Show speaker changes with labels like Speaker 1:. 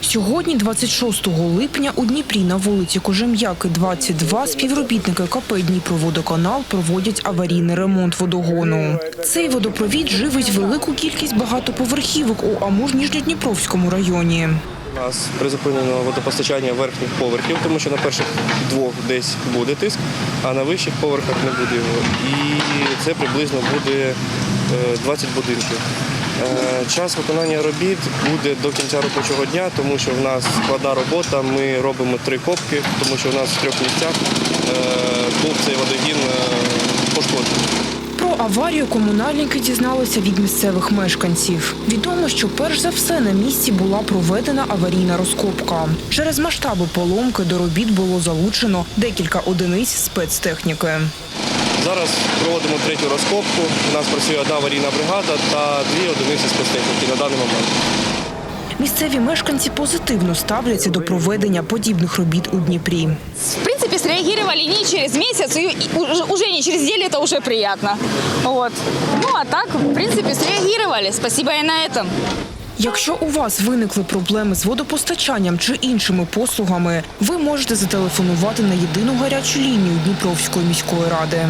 Speaker 1: Сьогодні, 26 липня, у Дніпрі на вулиці Кожем'яки, 22, співробітники КП «Дніпроводоканал» проводять аварійний ремонт водогону. Цей водопровід живить велику кількість багатоповерхівок у Амур-Ніжньодніпровському районі.
Speaker 2: У нас призупинено водопостачання верхніх поверхів, тому що на перших двох десь буде тиск, а на вищих поверхах не буде його. І це приблизно буде е, 20 будинків. Е, Час виконання робіт буде до кінця робочого дня, тому що в нас складна робота. Ми робимо три копки, тому що в нас в трьох місцях е, був цей водогін е, пошкоджений.
Speaker 1: Про аварію комунальники дізналися від місцевих мешканців. Відомо, що перш за все на місці була проведена аварійна розкопка. Через масштаби поломки до робіт було залучено декілька одиниць спецтехніки.
Speaker 2: Зараз проводимо третю розкопку. У нас працює одна аварійна бригада та дві одиниці спецтехніки на даний момент.
Speaker 1: Місцеві мешканці позитивно ставляться до проведення подібних робіт у Дніпрі.
Speaker 3: В принципе, среагировали не через и уже, уже не через неделю, это уже приятно. Вот. Ну, а так, в принципе, среагировали. Спасибо и на этом.
Speaker 1: Якщо у вас виникли проблеми з водопостачанням чи іншими послугами, ви можете зателефонувати на єдину гарячу лінію Дніпровської міської ради.